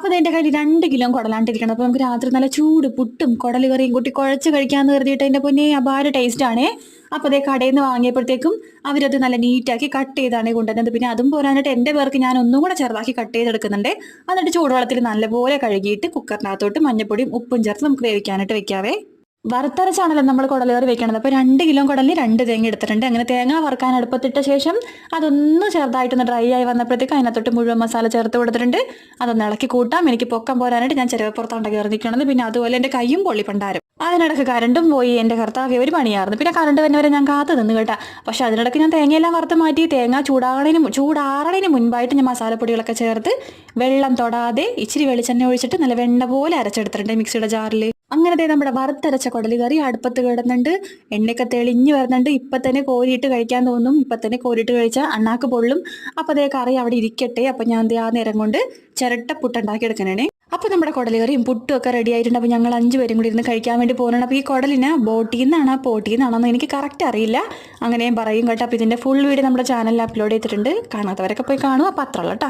അപ്പോൾ എന്റെ കയ്യിൽ രണ്ട് കിലോ കുടലാണ്ടിരിക്കണം അപ്പോൾ നമുക്ക് രാത്രി നല്ല ചൂട് പുട്ടും കുടൽ കറിയും കൂട്ടി കുഴച്ച് കഴിക്കാമെന്ന് കരുതിയിട്ട് എന്റെ പൊന്നെ അപാര ആണേ. അപ്പോൾ അതേ കടയിൽ നിന്ന് വാങ്ങിയപ്പോഴത്തേക്കും അവരത് നല്ല നീറ്റാക്കി കട്ട് ചെയ്താണ് കൊണ്ടുവരുന്നത് പിന്നെ അതും പോരാനായിട്ട് എന്റെ പേർക്ക് ഞാൻ ഒന്നും കൂടെ ചെറുതാക്കി കട്ട് ചെയ്തെടുക്കുന്നുണ്ട്. എന്നിട്ട് ചൂടുവെള്ളത്തിൽ നല്ലപോലെ കഴുകിയിട്ട് കുക്കറിനകത്തോട്ട് മഞ്ഞപ്പൊടിയും ഉപ്പും ചേർത്ത് നമുക്ക് വേവിക്കാനായിട്ട് വെക്കാവേ. വറുത്തരച്ചാണല്ലോ നമ്മൾ കുടലുകറി വെക്കണത്. അപ്പോൾ രണ്ട് കിലോ കുടലിന് രണ്ട് തേങ്ങ എടുത്തിട്ടുണ്ട്. അങ്ങനെ തേങ്ങ വറുക്കാൻ അടുപ്പത്തിട്ട ശേഷം അതൊന്ന് ചെറുതായിട്ടൊന്ന് ഡ്രൈ ആയി വന്നപ്പോഴത്തേക്ക് അതിനകത്തോട്ട് മുഴുവൻ മസാല ചേർത്ത് കൊടുത്തിട്ടുണ്ട്. അതൊന്ന് ഇളക്കി കൂട്ടാം. എനിക്ക് പൊക്കം പോരാനായിട്ട് ഞാൻ ചെറുപ്പുറത്താണ് കയറി നിൽക്കണത് പിന്നെ അതുപോലെ എന്റെ കൈയും പൊള്ളിപ്പണ്ടാരും. അതിനിടക്ക് കരണ്ടും പോയി. എന്റെ കർത്താവ് ഒരു പണിയായിരുന്നു. പിന്നെ കറണ്ട് തന്നെ വരെ ഞാൻ കാത്തു നിന്ന് കേട്ടാ. പക്ഷെ അതിനിടയ്ക്ക് ഞാൻ തേങ്ങയെല്ലാം വറുത്ത് മാറ്റി. തേങ്ങ ചൂടാകണതിന് ചൂടാറണതിന് മുൻപായിട്ട് ഞാൻ മസാലപ്പൊടികളൊക്കെ ചേർത്ത് വെള്ളം തൊടാതെ ഇച്ചിരി വെളിച്ചെണ്ണ ഒഴിച്ചിട്ട് നല്ല വെണ്ണ പോലെ അരച്ചെടുത്തിട്ടുണ്ട് മിക്സിയുടെ ജാറിൽ അങ്ങനെ ദേ നമ്മുടെ വറുത്തരച്ച കുടലി കറി അടുപ്പത്ത് കിടന്നുണ്ട്. എണ്ണയൊക്കെ തെളിഞ്ഞു വരുന്നുണ്ട്. ഇപ്പൊ തന്നെ കോരിയിട്ട് കഴിക്കാൻ തോന്നും. ഇപ്പൊ തന്നെ കോരിയിട്ട് കഴിച്ചാൽ അണ്ണാക്ക് പൊള്ളും. അപ്പൊ അതേ കറി അവിടെ ഇരിക്കട്ടെ. അപ്പൊ ഞാൻ ആ നേരം കൊണ്ട് ചിരട്ട പുട്ടുണ്ടാക്കി എടുക്കണേ അപ്പൊ നമ്മുടെ കുടലി കറിയും പുട്ടും ഒക്കെ റെഡി ആയിട്ടുണ്ട്. അപ്പൊ ഞങ്ങൾ അഞ്ചുപേരും കൂടി ഇരുന്ന് കഴിക്കാൻ വേണ്ടി പോകുന്നുണ്ട് അപ്പോൾ ഈ കുടലിന് ബോട്ടിൽ നിന്നാണോ പോട്ടിൽ നിന്നാണോ എനിക്ക് കറക്റ്റ് അറിയില്ല. അങ്ങനെയും പറയും കേട്ടോ. അപ്പൊ ഇതിന്റെ ഫുൾ വീഡിയോ നമ്മുടെ ചാനലിൽ അപ്ലോഡ് ചെയ്തിട്ടുണ്ട്. കാണാത്തവരൊക്കെ പോയി കാണും. അപ്പൊ അത്രയുള്ളൂ കേട്ടോ.